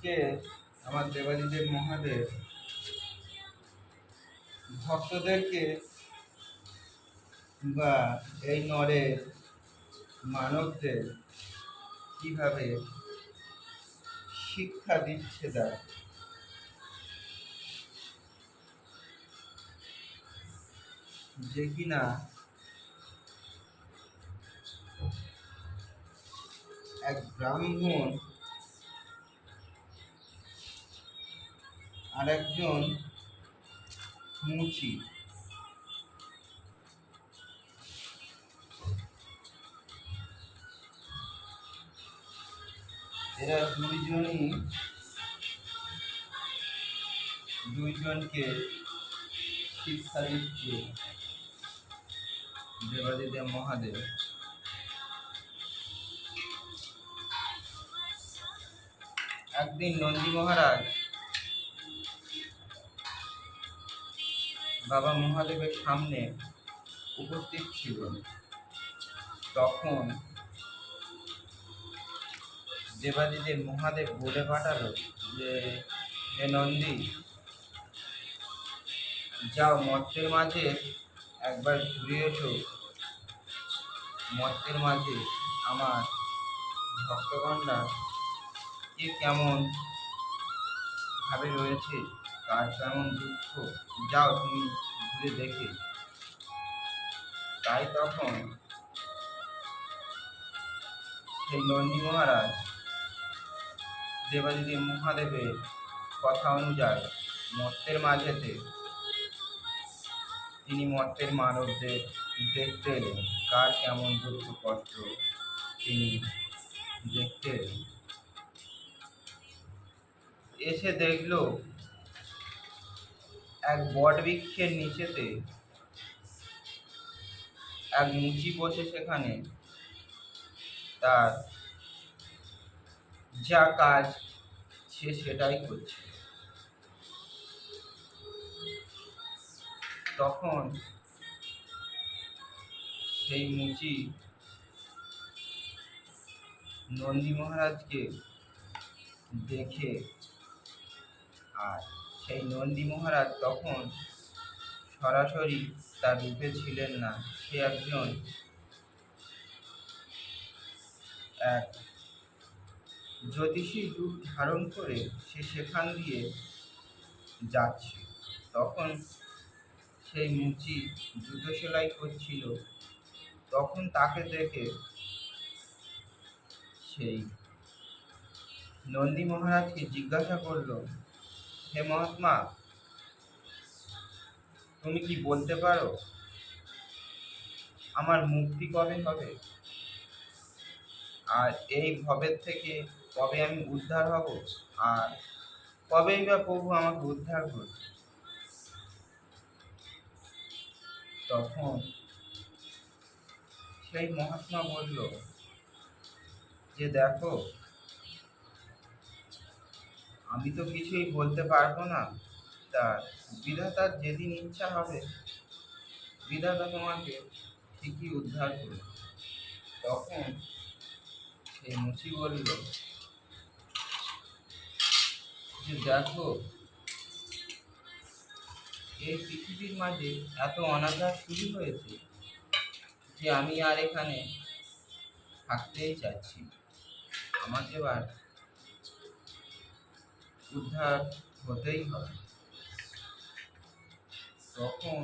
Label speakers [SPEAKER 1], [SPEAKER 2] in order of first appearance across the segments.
[SPEAKER 1] আজকে আমার দেবাদিদেব মহাদেব ভক্তদেরকে বা এই নরের মানবদের কীভাবে শিক্ষা দিচ্ছে তার যে কিনা এক ব্রাহ্মণ আর একজন মুচি। এরা দুইজনই দুইজনকে শিক্ষা দিচ্ছে দেবাদিদেব মহাদেব। একদিন নন্দী মহারাজ বাবা মহাদেবের সামনে উপস্থিত ছিল তখন দেবাদিদেব মহাদেব বলে পাঠালো যে, হে নন্দী, যাও মর্তের মাঝে, একবার ঘুরে এসো। মর্তের মাঝে আমার ভক্তগণরা কে কেমন ভাবে রয়েছে? কার কেমন দুঃখ যাও তুমি ঘুরে দেখে। তাই তখন সেই নন্দী মহারাজ দেবাদিদেব মহাদেবের কথা অনুযায়ী মর্তের মাঝেতে তিনি মর্তের মানবদের দেখতে এলেন। কার কেমন দুঃখ কষ্ট তিনি দেখতে এলেন। এসে দেখল এক বট বৃক্ষের নিচেতে এক মুচি বসে সেখানে তার যা কাজ সে সেটাই করছে। তখন সেই মুচি নন্দী মহারাজকে দেখে আর সেই নন্দী মহারাজ তখন সরাসরি তার রূপে ছিলেন না। সে একজন এক জ্যোতিষী রূপ ধারণ করে সে সেখান দিয়ে যাচ্ছে। তখন সেই মুচি জুতো সেলাই করছিল। তখন তাকে দেখে সেই নন্দী মহারাজকে জিজ্ঞাসা করল হে মহাত্মা, তুমি কি বলতে পারো? আমার মুক্তি কবে হবে? আর এই ভবের থেকে কবে আমি উদ্ধার হব? আর কবেই বা প্রভু আমাকে উদ্ধার করবে? তখন সেই মহাত্মা বলল, যে দেখো আমি তো কিছুই বলতে পারব না। তা বিধাতার যেদিন ইচ্ছা হবে, বিধাতা তোমাকে ঠিকই উদ্ধার করবে। তখন সেই মুচি বলল, যে দেখো, এই পৃথিবীর মাঝে এত অনাচার শুরু হয়েছে যে আমি আর এখানে থাকতেই চাচ্ছি আমাকে এবার উদ্ধার হতেই হবে। তখন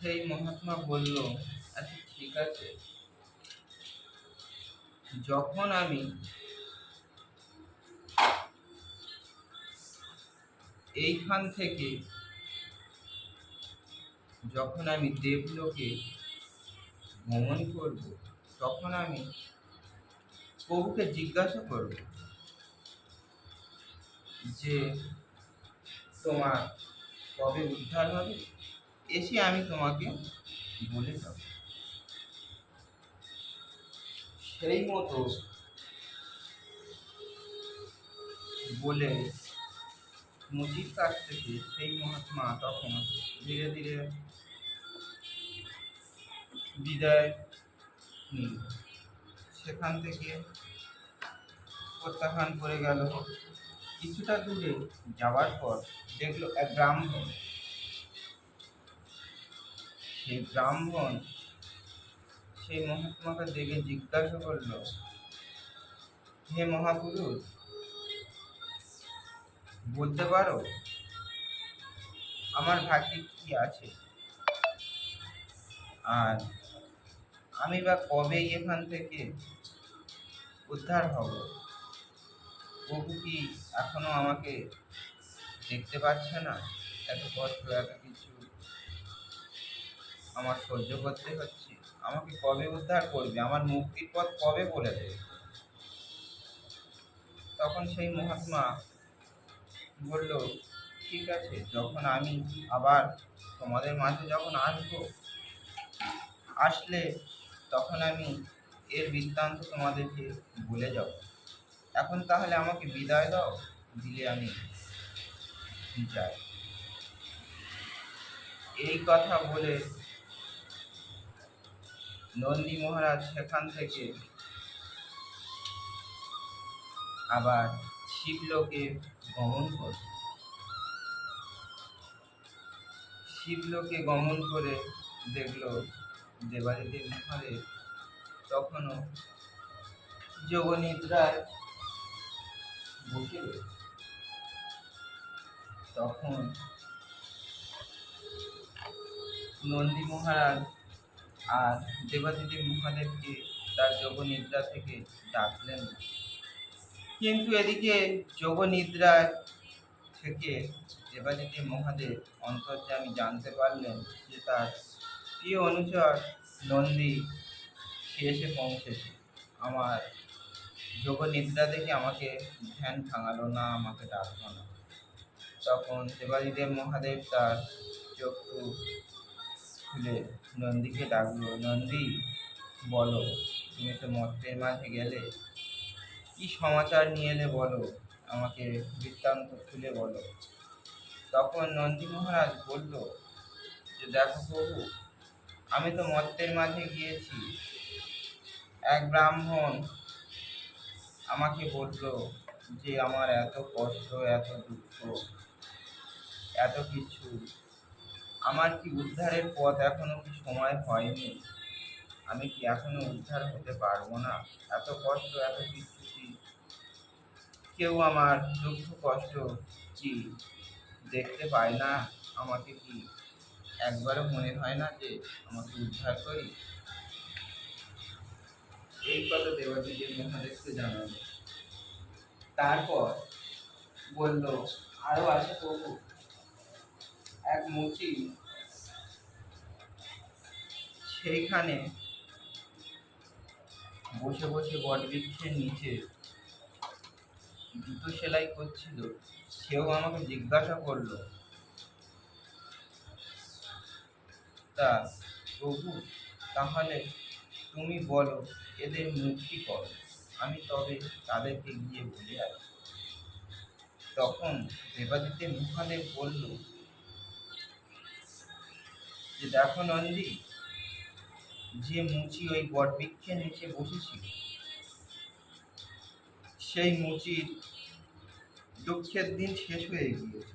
[SPEAKER 1] সেই মহাত্মা বলল আচ্ছা ঠিক আছে। যখন আমি এইখান থেকে, যখন আমি দেবলোকে ভ্রমণ করব, তখন আমি প্রভুকে জিজ্ঞাসা করব যে তোমার কবে উদ্ধার হবে, এসে আমি তোমাকে বলে যাব। সেই মতো বলে মুজির কাছ থেকে সেই মহাত্মা তখন ধীরে ধীরে বিদায় নিল। সেখান থেকে প্রত্যাখ্যান করে গেল। কিছুটা দূরে যাওয়ার পর দেখল এক ব্রাহ্মণ। সেই ব্রাহ্মণ সেই মহাত্মাকে দেখে জিজ্ঞাসা করল, হে মহাপুরুষ, বলতে পারো, আমার ভাগ্যে কি আছে? আর আমি বা কবেই এখান থেকে উদ্ধার হব? প্রভু কি এখনও আমাকে দেখতে পাচ্ছে না? এত কষ্ট, এত কিছু আমার সহ্য করতে হচ্ছে। আমাকে কবে উদ্ধার করবে? আমার মুক্তির পথ কবে বলে দেবে? তখন সেই মহাত্মা বলল, ঠিক আছে, যখন আমি আবার তোমাদের মাঝে যখন আসব, আসলে তখন আমি এর বৃত্তান্ত তোমাদেরকে বলে যাব। এখন তাহলে আমাকে বিদায় দাও, দিলে আমি যাই এই কথা বলে নন্দী মহারাজ সেখান থেকে আবার শিবলোকে গমন করে। শিবলোকে গমন করে দেখল দেবাদিদেব মহাদেব তখনও যোগনিদ্রায় বসে রয়েছে। তখন নন্দী মহারাজ আর দেবাদিদেব মহাদেবকে তার যোগনিদ্রা থেকে ডাকলেন কিন্তু এদিকে যোগনিদ্রায় থেকে দেবাদিদেব মহাদেব অন্তর্যামী জানতে পারলেন যে তার প্রিয় অনুচর নন্দী সে এসে পৌঁছেছে। আমার যোগ নিদ্রা দেখে আমাকে ধ্যান ভাঙালো না, আমাকে ডাকলো না, তখন দেবাদিদেব মহাদেব তার চক্ষু খুলে নন্দীকে ডাকলো, নন্দী, বলো, তুমি তো মর্তের মাঝে গেলে কি সমাচার নিয়ে এলে বলো, আমাকে বৃত্তান্ত খুলে বলো? তখন নন্দী মহারাজ বলল যে দেখো প্রভু, আমি তো মর্তের মাঝে গিয়েছি, এক ব্রাহ্মণ আমাকে বলল যে আমার এত কষ্ট, এত দুঃখ, এত কিছু। আমার কি উদ্ধারের পথ এখনও কি সময় হয়নি? আমি কি এখনও উদ্ধার হতে পারব না? এত কষ্ট, এত কিছু কি? কেউ আমার দুঃখ, কষ্ট কি দেখতে পায় না? আমাকে কি একবারও মনে হয় না যে আমাকে উদ্ধার করি? এই কথা দেবাদিদেব মহাদেবকে জানালো। তারপর বলল, আরও আছে প্রভু। এক মুচি সেইখানে বসে বসে বটবৃক্ষের নিচে জুতো সেলাই করছিল। সেও আমাকে জিজ্ঞাসা করল, তা প্রভু, তাহলে তুমি বলো এদের মুক্তি করো। আমি তবে তাদেরকে গিয়ে বলে আসি তখন দেবাদিতে মহাদেব বলল, যে দেখো নন্দী, যে মুচি ওই বটবৃক্ষের নিচে বসেছিল, সেই মুচির দুঃখের দিন শেষ হয়ে গিয়েছে।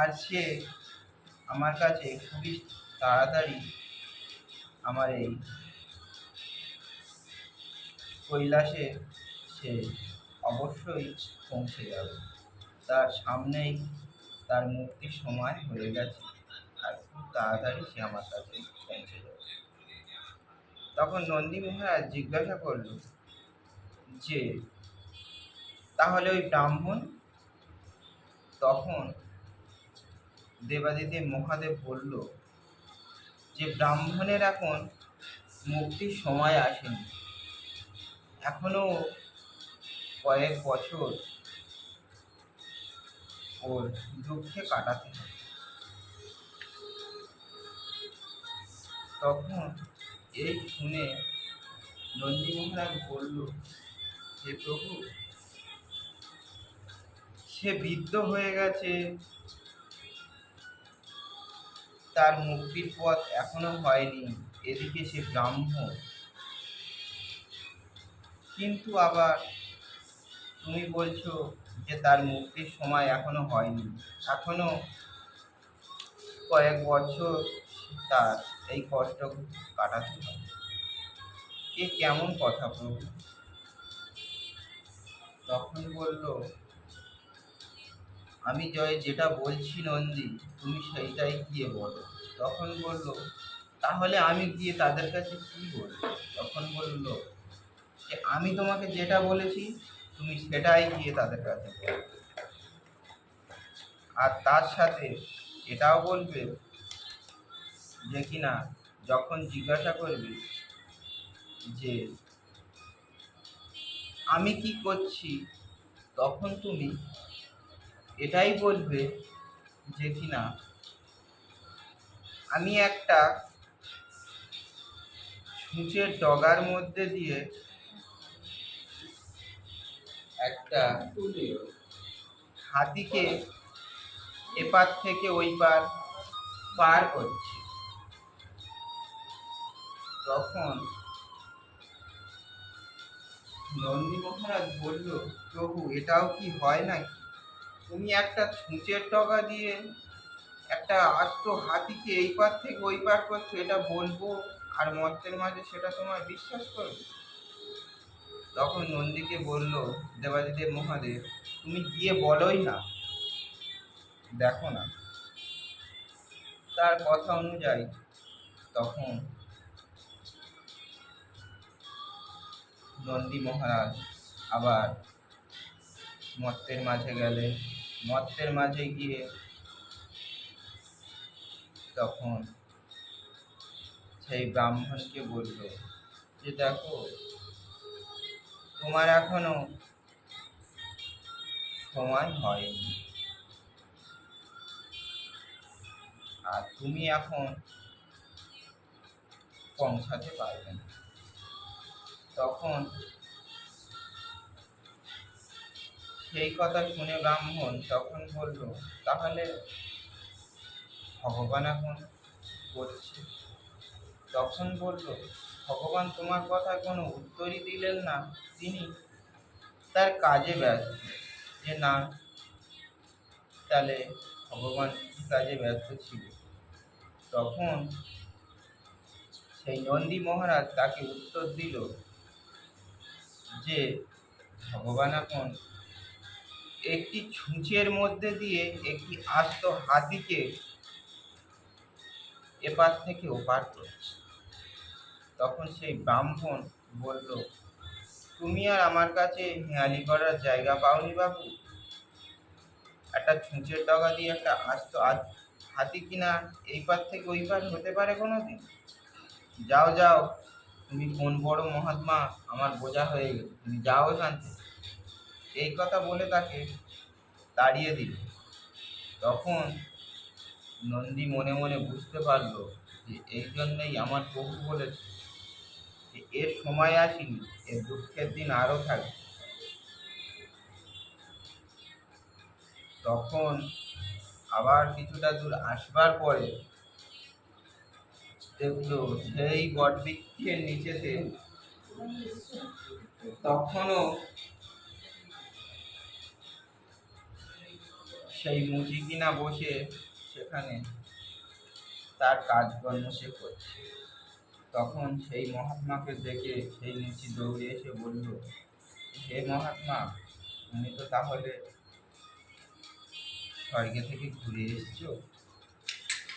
[SPEAKER 1] আর সে আমার কাছে খুবই তাড়াতাড়ি আমার এই কৈলাসে সে অবশ্যই পৌঁছে যাবে তার সামনেই তার মুক্তির সময় হয়ে গেছে আর খুব তাড়াতাড়ি সে আমার কাছে পৌঁছে যাবে তখন নন্দী মহারাজ জিজ্ঞাসা করল, যে, তাহলে ওই ব্রাহ্মণ? তখন দেবাদিদেব মহাদেব বলল, যে, ব্রাহ্মণের এখন মুক্তির সময় আসেনি। এখনও কয়েক বছর ওর দুঃখে কাটাতে হবে তখন এই শুনে নন্দী মহারাজ বলল, হে প্রভু, সে বৃদ্ধ হয়ে গেছে। তার মুক্তির পথ এখনও হয়নি। এদিকে সে ব্রাহ্মণ কিন্তু আবার তুমি বলছো যে তার মুক্তির সময় এখনও হয়নি। এখনও কয়েক বছর তার এই কষ্ট কাটাতে হবে। এ কেমন কথা প্রভু তখন বলল, আমি জয় যেটা বলছি নন্দী, তুমি সেইটাই গিয়ে বলো। তখন বলল, তাহলে আমি গিয়ে তাদের কাছে কি বলব? তখন বলল যে আমি তোমাকে যেটা বলেছি, তুমি সেটাই গিয়ে তাদের কাছে আর তার সাথে এটাও বলবে যে কিনা যখন জিজ্ঞাসা করবি যে আমি কি করছি, তখন তুমি এটাই বলবে যে কিনা আমি একটা ছুঁচের ডগার মধ্যে দিয়ে একটা হাতিকে এপার থেকে ওই পার পার করছি। তখন নন্দী মহারাজ বলল, প্রভু, এটাও কি হয় নাকি? তুমি একটা ছুঁচের ডগা দিয়ে একটা আস্ত হাতিকে এই পার থেকে ওই পার করছ, এটা বলব আর মর্তের মাঝে সেটা তোমার বিশ্বাস করবে? তখন নন্দীকে বলল, দেবাদিদেব মহাদেব, তুমি গিয়ে বলোই না। দেখো না। তার কথা অনুযায়ী তখন নন্দী মহারাজ আবার মর্তের মাঝে গেলে মর্তের মাঝে গিয়ে তখন সেই ব্রাহ্মণকে বলল, যে দেখো তোমার এখনও সময় হয়নি। আর তুমি এখন পৌঁছাতে পারবে না। তখন সেই কথা শুনে ব্রাহ্মণ তখন বলল, তাহলে ভগবান এখন করছে তখন বলল ভগবান তোমার কথা কোনো উত্তরই দিলেন না। তিনি তার কাজে ব্যস্ত। যে না, তাহলে ভগবান কী কাজে ব্যস্ত ছিল? তখন সেই নন্দী মহারাজ তাকে উত্তর দিল যে, ভগবান এখন একটি ছুঁচের মধ্যে দিয়ে একটি আস্ত হাতিকে এপার থেকে ওপার করছে। তখন সেই ব্রাহ্মণ বলল, তুমি আর আমার কাছে হেয়ালি করার জায়গা পাওনি বাবু? একটা ছুঁচের ডগা দিয়ে একটা আস্ত হাতি কিনা এই পার থেকে ওই পার হতে পারে কোনো দিন যাও যাও, তুমি কোন বড় মহাত্মা? আমার বোঝা হয়ে গেল, তুমি যাও থেকে। এই কথা বলে তাকে তাড়িয়ে দিল। তখন নন্দী মনে মনে বুঝতে পারল যে এই জন্যই আমার প্রভু বলেছে যে এর সময় আসেনি, এর দুঃখের দিন আরও থাকবে তখন আবার কিছুটা দূর আসবার পরে দেখল সেই বটবৃক্ষের নিচেতে তখনও সেই মুচি কিনা বসে সেখানে তার কাজকর্ম সে করছে। তখন সেই মহাত্মাকে দেখে সেই মুচি দৌড়ে এসে বলল, হে মহাত্মা, তুমি তো তাহলে স্বর্গে থেকে ঘুরে এসছো।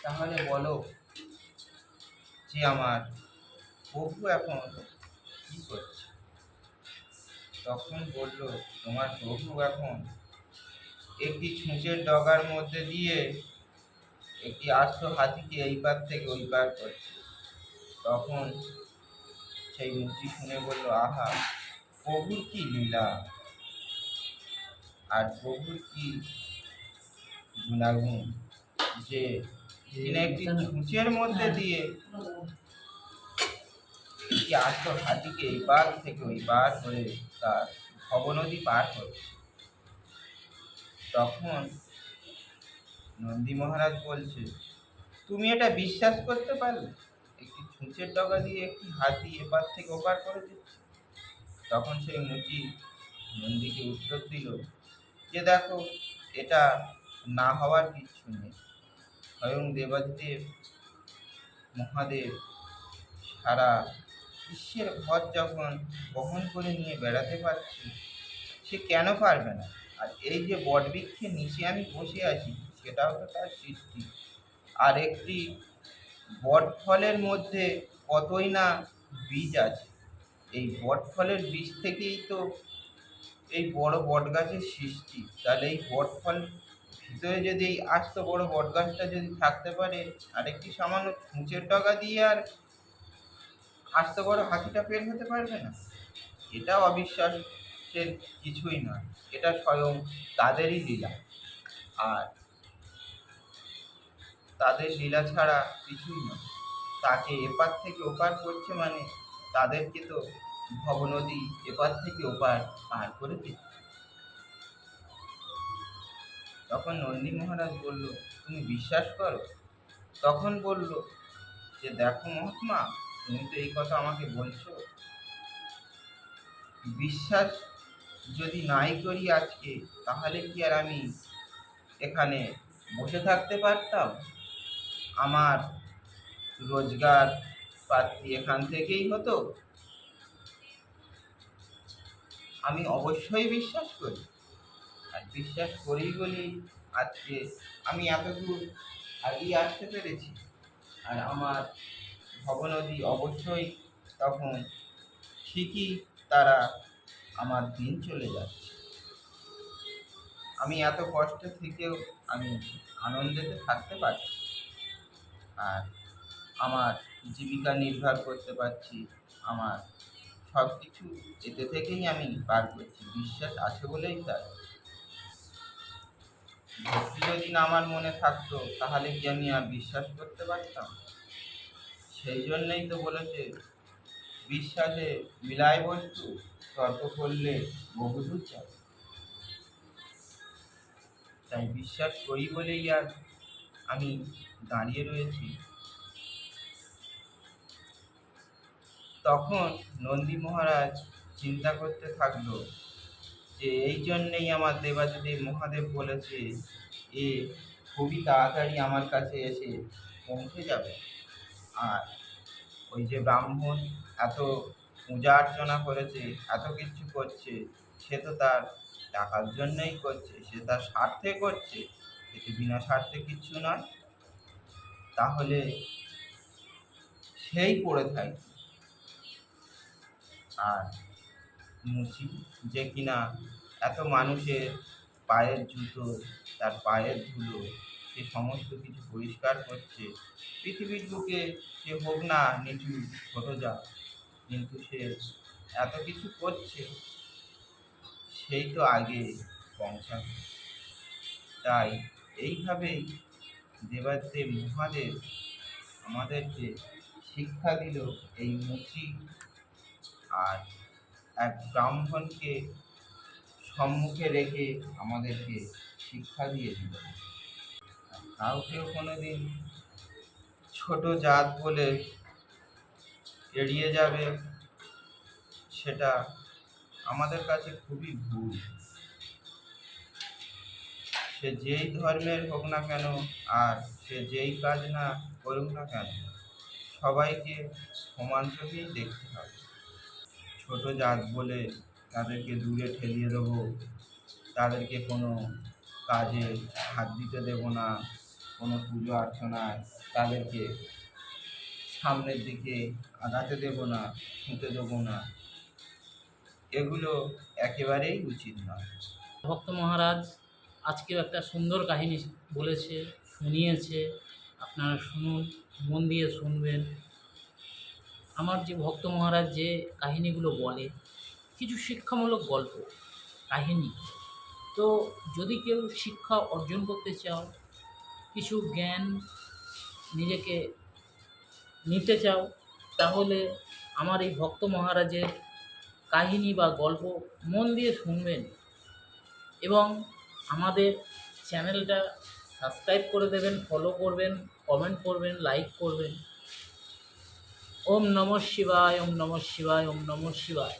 [SPEAKER 1] তাহলে বলো, যে আমার প্রভু এখন কি করছে? তখন বলল, তোমার প্রভু এখন একটি ছুঁচের ডগার মধ্যে দিয়ে একটি আস্ত হাতিকে এই পার থেকে ওই পার করছে। তখন সেই মুচি শুনে বলল আহা প্রভুর কি লীলা? আর প্রভুর কি গুণাগুণ যে তিনি একটি ছুঁচের মধ্যে দিয়ে একটি আস্ত হাতিকে এই পার থেকে ওই পার করে তার ভবনদী পার করছে। তখন নন্দী মহারাজ বলছে তুমি এটা বিশ্বাস করতে পারলে? ছুঁচের ডগা দিয়ে একটি হাতি এপার থেকে ওপার করে দিচ্ছে। তখন সেই মুচি নন্দীকে উত্তর দিল, যে দেখো, এটা না হওয়ার কিচ্ছু নেই। স্বয়ং দেবাদিদেব, মহাদেব, সারা বিশ্বের ঘর যখন বহন করে নিয়ে বেড়াতে পারছে, সে কেন পারবে না? আর এই যে বটবৃক্ষের নিচে আমি বসে আছি, সেটাও তো তার সৃষ্টি। আর একটি বট ফলের মধ্যে কতই না বীজ আছে? এই বট ফলের বীজ থেকেই তো এই বড় বট গাছের সৃষ্টি। তাহলে এই বট ফল ভিতরে যদি এই আস্ত বড় বট গাছটা যদি থাকতে পারে আর একটি সামান্য ছুঁচের ডগা দিয়ে আর আস্ত বড় হাতিটা বের হতে পারবে না? এটা অবিশ্বাসের কিছুই নয়। এটা স্বয়ং তাদেরই লীলা। আর তাদের লীলা ছাড়া কিছুই নয়। তাকে এপার থেকে ওপার করছে মানে তাদেরকে তো ভবনদী এপার থেকে ওপার পার করে দিচ্ছে। তখন নন্দী মহারাজ বলল, তুমি বিশ্বাস করো? তখন বলল, যে দেখো মহাত্মা, তুমি তো এই কথা আমাকে বলছো। বিশ্বাস যদি নাই করি আজকে, তাহলে কি আর আমি এখানে বসে থাকতে পারতাম? আমার রোজগার পাতি এখান থেকেই হতো। আমি অবশ্যই বিশ্বাস করি। আর বিশ্বাস করি বলেই আজকে আমি এতদূর আগিয়ে আসতে পেরেছি। আর আমার ভবনদী অবশ্যই তখন ঠিকই তারা আমার দিন চলে যাচ্ছে। আমি এত কষ্ট থেকেও আমি আনন্দেতে থাকতে পারছি। আর আমার জীবিকা নির্ভর করতে পারছি, আমার সব কিছু এতে থেকেই আমি পার করছি। বিশ্বাস আছে বলেই তাই। ভক্তি যদি না আমার মনে থাকতো, তাহলে কি আমি আর বিশ্বাস করতে পারতাম? সেই জন্যই তো বলেছে, বিশ্বাসে মিলায় বস্তু, তর্ক করলে বহুদূর যাবে তাই বিশ্বাস করি বলেই আর আমি দাঁড়িয়ে রয়েছি। তখন নন্দী মহারাজ চিন্তা করতে থাকল যে, এই জন্যেই আমার দেবাদেব মহাদেব বলেছে এ খুবই তাড়াতাড়ি আমার কাছে এসে পৌঁছে যাবে। আর ওই যে ব্রাহ্মণ এত পূজা অর্চনা করেছে, এত কিছু করছে, সে তো তার টাকার জন্যই করছে, সে তার স্বার্থে করছে, এতে বিনা স্বার্থে কিচ্ছু নয়। তাহলে সেই পড়ে থাকে আর মুচি যে কিনা এত মানুষের পায়ের জুতো, তার পায়ের ধুলো, সে সমস্ত কিছু পরিষ্কার করছে। পৃথিবীর বুকে সে হোক না নিচু, ছোটো যা কিন্তু সে এত কিছু করছে, সেই তো আগে পৌঁছাবে। তাই এইভাবেই দেবাদেব মহাদেব আমাদেরকে শিক্ষা দিল এই মুচি। আর এক ব্রাহ্মণকে সম্মুখে রেখে আমাদেরকে শিক্ষা দিয়ে দিল। কাউকেও কোনো দিন ছোটো জাত বলে এড়িয়ে যাবে, সেটা আমাদের কাছে খুবই ভুল। সে যেই ধর্মের হোক না কেন আর সে যেই কাজ না করুক না কেন, সবাইকে সমান চোখেই দেখতে হবে। ছোট জাত বলে তাদেরকে দূরে ঠেলিয়ে দেবো, তাদেরকে কোনো কাজে হাত দিতে দেবো না, কোনো পুজো অর্চনায় তাদেরকে সামনের দিকে আগাতে দেবো না, ছুঁতে দেবো না। এগুলো একেবারেই উচিত নয়।
[SPEAKER 2] ভক্ত মহারাজ আজকেও একটা সুন্দর কাহিনী বলেছে, শুনিয়েছে। আপনারা শুনুন, মন দিয়ে শুনবেন। আমার যে ভক্ত মহারাজ যে কাহিনীগুলো বলে, কিছু শিক্ষামূলক গল্প, কাহিনী। তো যদি কেউ শিক্ষা অর্জন করতে চাও, কিছু জ্ঞান নিজেকে নিতে চাও, তাহলে আমার এই ভক্ত মহারাজের কাহিনী বা গল্প মন দিয়ে শুনবেন এবং আমাদের চ্যানেলটা সাবস্ক্রাইব করে দেবেন ফলো করবেন কমেন্ট করবেন লাইক করবেন। ওম নমঃ শিবায়, ওম নমঃ শিবায়, ওম নমঃ শিবায়।